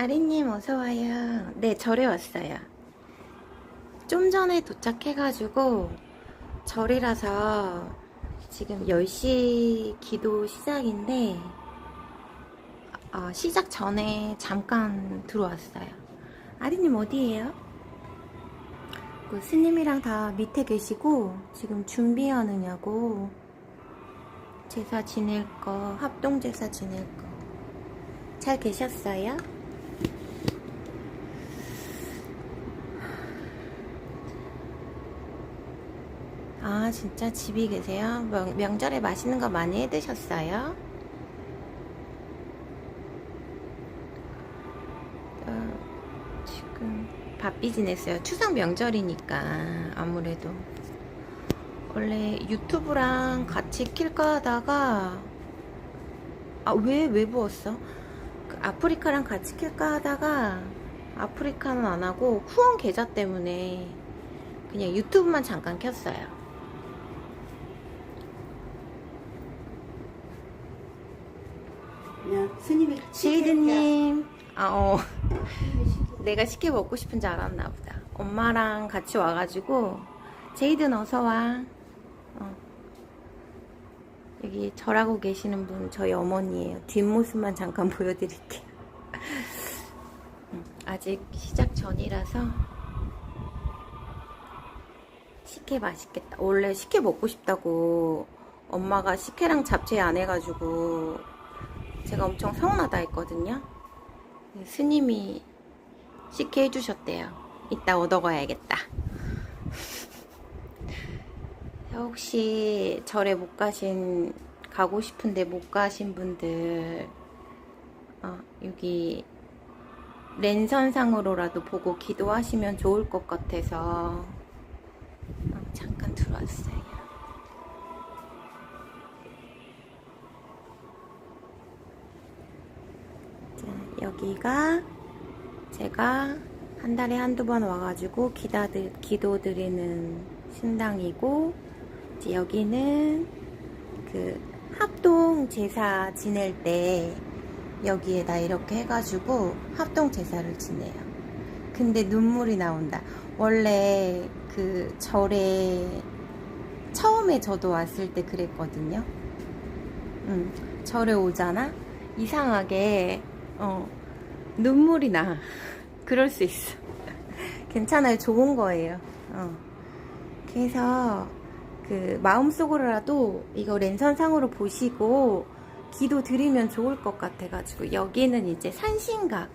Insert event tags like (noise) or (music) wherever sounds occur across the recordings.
아리님 어서와요. 네, 절에 왔어요. 좀 전에 도착해가지고 절이라서 지금 10시 기도 시작인데 어, 시작 전에 잠깐 들어왔어요. 아리님 어디에요? 그 스님이랑 다 밑에 계시고 지금 준비하느냐고 제사 지낼 거 합동 제사 지낼 거 잘 계셨어요? 아, 진짜 집이 계세요? 명, 명절에 맛있는 거 많이 해 드셨어요? 어, 지금 바삐 지냈어요. 추석 명절이니까 아무래도 원래 유튜브랑 같이 킬까 하다가 아, 왜, 왜 부었어? 그 아프리카랑 같이 킬까 하다가 아프리카는 안 하고 후원 계좌 때문에 그냥 유튜브만 잠깐 켰어요. 그냥 스님이 제이드님, 아, 어. 내가 시켜 먹고 싶은 줄 알았나 보다. 엄마랑 같이 와가지고, 제이든 어서 와. 어. 여기 절하고 계시는 분, 저희 어머니예요. 뒷모습만 잠깐 (laughs) 보여드릴게요. 음, 아직 시작 전이라서, 식혜 맛있겠다. 원래 식혜 먹고 싶다고 엄마가 식혜랑 잡채 안 해가지고 제가 엄청 서운하다 했거든요. 스님이 식혜 해주셨대요. 이따 얻어가야겠다. (laughs) 혹시 절에 못 가신, 가고 싶은데 못 가신 분들, 어, 여기 랜선상으로라도 보고 기도하시면 좋을 것 같아서 어, 잠깐 들어왔어요. 여기가 제가 한 달에 한두 번 와가지고 기다드, 기도 드리는 신당이고, 이제 여기는 그 합동 제사 지낼 때 여기에다 이렇게 해가지고 합동 제사를 지내요. 근데 눈물이 나온다. 원래 그 절에 처음에 저도 왔을 때 그랬거든요. 음, 절에 오잖아? 이상하게, 어, 눈물이 나. 그럴 수 있어. 괜찮아요. 좋은 거예요. 어. 그래서, 그, 마음속으로라도 이거 랜선상으로 보시고, 기도 드리면 좋을 것 같아가지고, 여기는 이제 산신각.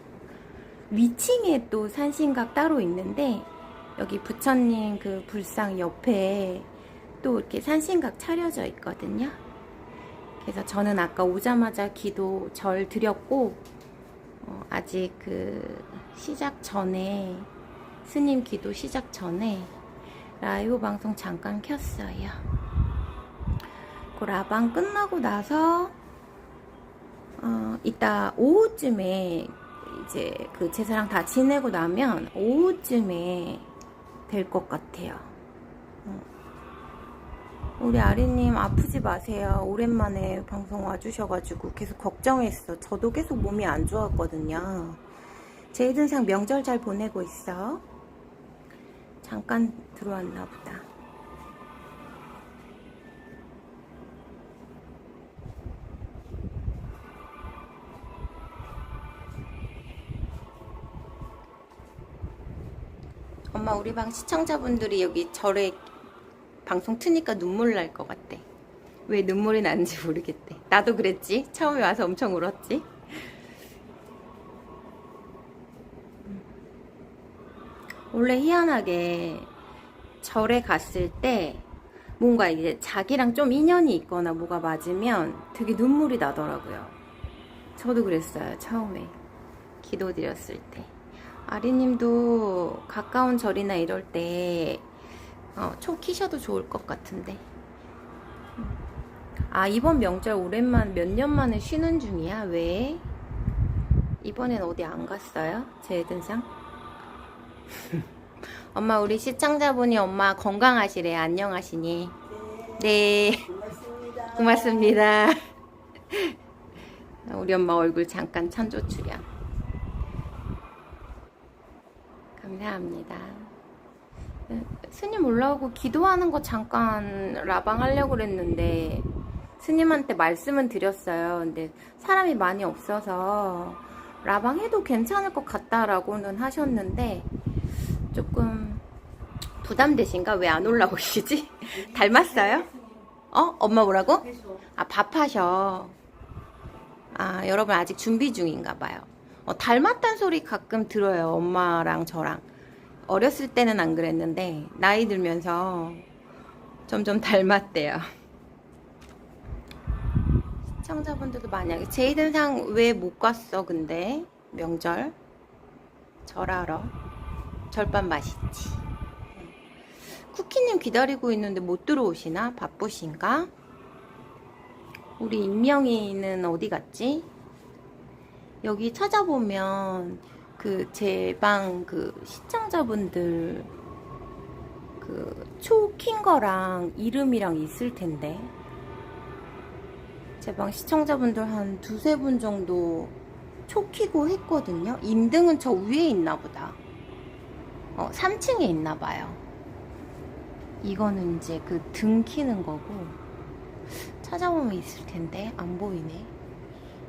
위층에 또 산신각 따로 있는데, 여기 부처님 그 불상 옆에 또 이렇게 산신각 차려져 있거든요. 그래서 저는 아까 오자마자 기도 절 드렸고 어, 아직 그 시작 전에 스님 기도 시작 전에 라이브 방송 잠깐 켰어요. 그 라방 끝나고 나서 어, 이따 오후쯤에 이제 그 제사랑 다 지내고 나면 오후쯤에 될 것 같아요. 우리 아리님 아프지 마세요. 오랜만에 방송 와주셔가지고 계속 걱정했어. 저도 계속 몸이 안 좋았거든요. 제이든상 명절 잘 보내고 있어. 잠깐 들어왔나 보다. 엄마 우리 방 시청자분들이 여기 절에 방송 트니까 눈물 날 것 같대. 왜 눈물이 나는지 모르겠대. 나도 그랬지. 처음에 와서 엄청 울었지. 원래 희한하게 절에 갔을 때 뭔가 이제 자기랑 좀 인연이 있거나 뭐가 맞으면 되게 눈물이 나더라고요. 저도 그랬어요. 처음에 기도 드렸을 때. 아리님도 가까운 절이나 이럴 때 어, 초 키셔도 좋을 것 같은데. 아, 이번 명절 오랜만, 몇 년 만에 쉬는 중이야? 왜? 이번엔 어디 안 갔어요? 제든상? (laughs) 엄마, 우리 시청자분이 엄마 건강하시래. 안녕하시니. 네. 고맙습니다. 고맙습니다. (laughs) 우리 엄마 얼굴 잠깐 찬조 출연. 감사합니다. 네, 스님 올라오고 기도하는 거 잠깐 라방 하려고 그랬는데 스님한테 말씀은 드렸어요. 근데 사람이 많이 없어서 라방 해도 괜찮을 것 같다라고는 하셨는데 조금 부담되신가? 왜 안 올라오시지? (laughs) 닮았어요? 어? 엄마 뭐라고? 아, 밥하셔. 아, 여러분 아직 준비 중인가 봐요. 어, 닮았단 소리 가끔 들어요. 엄마랑 저랑. 어렸을 때는 안 그랬는데, 나이 들면서 점점 닮았대요. 시청자분들도 만약에, 제이든상 왜 못 갔어, 근데? 명절? 절하러. 절반 맛있지. 쿠키님 기다리고 있는데 못 들어오시나? 바쁘신가? 우리 임명이는 어디 갔지? 여기 찾아보면 그 제 방 그 시청자분들 그 초킨 거랑 이름이랑 있을 텐데 제 방 시청자분들 한 두세 분 정도 초 키고 했거든요. 인등은 저 위에 있나 보다. 어, 3층에 있나 봐요. 이거는 이제 그 등 키는 거고 찾아보면 있을 텐데 안 보이네.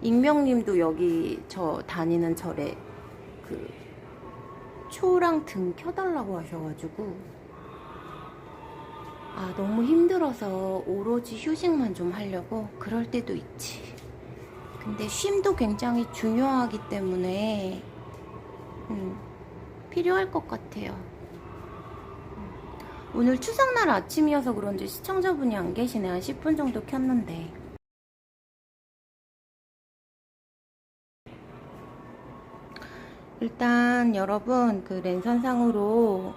익명님도 여기 저 다니는 절에 그 초랑 등 켜달라고 하셔가지고 아 너무 힘들어서 오로지 휴식만 좀 하려고 그럴 때도 있지. 근데 쉼도 굉장히 중요하기 때문에 음, 필요할 것 같아요. 오늘 추석날 아침이어서 그런지 시청자분이 안 계시네. 한 10분 정도 켰는데. 일단 여러분 그 랜선상으로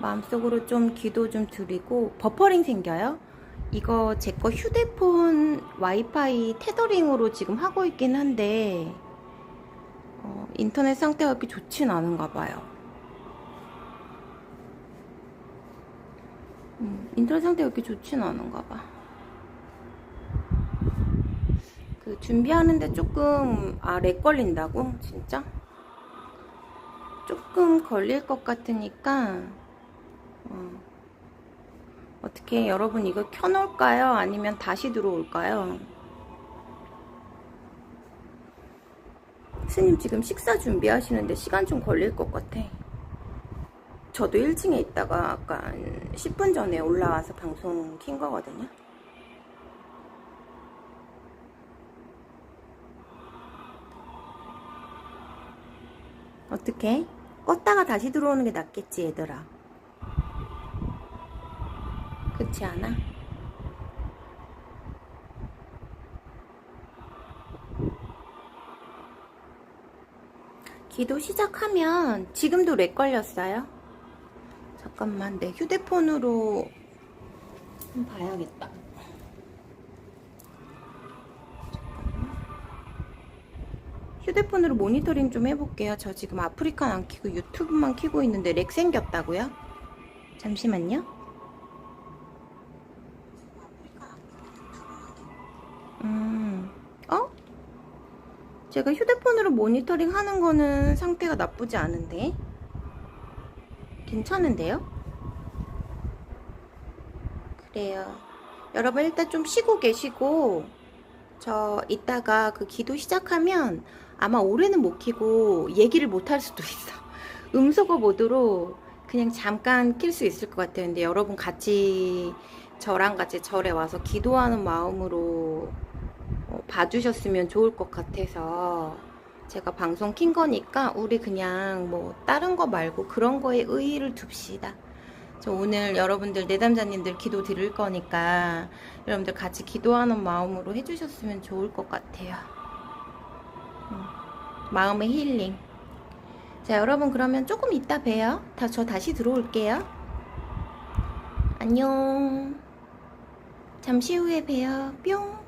마음속으로 좀 기도 좀 드리고 버퍼링 생겨요. 이거 제 거 휴대폰 와이파이 테더링으로 지금 하고 있긴 한데 어, 인터넷 상태가 그렇게 좋진 않은가 봐요. 음, 인터넷 상태가 그렇게 좋진 않은가 봐. 그 준비하는데 조금 아 렉 걸린다고 진짜 조금 걸릴 것 같으니까 어, 어떻게 여러분 이거 켜놓을까요? 아니면 다시 들어올까요? 스님 지금 식사 준비하시는데 시간 좀 걸릴 것 같아. 저도 1층에 있다가 아까 한 10분 전에 올라와서 방송 킨 거거든요. 어떻게? 껐다가 다시 들어오는 게 낫겠지, 얘들아. 그렇지 않아? 기도 시작하면 지금도 렉 걸렸어요? 잠깐만 내 휴대폰으로 좀 봐야겠다. 잠깐만. 휴대폰으로 모니터링 좀 해볼게요. 저 지금 아프리칸 안 키고 유튜브만 키고 있는데 렉 생겼다고요? 잠시만요. 음, 어? 제가 휴대폰으로 모니터링 하는 거는 상태가 나쁘지 않은데? 괜찮은데요? 그래요. 여러분 일단 좀 쉬고 계시고 저 이따가 그 기도 시작하면 아마 올해는 못 키고 얘기를 못 할 수도 있어. (laughs) 음소거 모드로 그냥 잠깐 킬 수 있을 것 같아요. 근데 여러분 같이 저랑 같이 절에 와서 기도하는 마음으로 어, 봐주셨으면 좋을 것 같아서 제가 방송 킨 거니까 우리 그냥 뭐 다른 거 말고 그런 거에 의의를 둡시다. 저 오늘 여러분들 내담자님들 기도 드릴 거니까 여러분들 같이 기도하는 마음으로 해주셨으면 좋을 것 같아요. 음, 마음의 힐링. 자 여러분 그러면 조금 이따 봬요. 다 저 다시 들어올게요. 안녕. 잠시 후에 봬요. 뿅.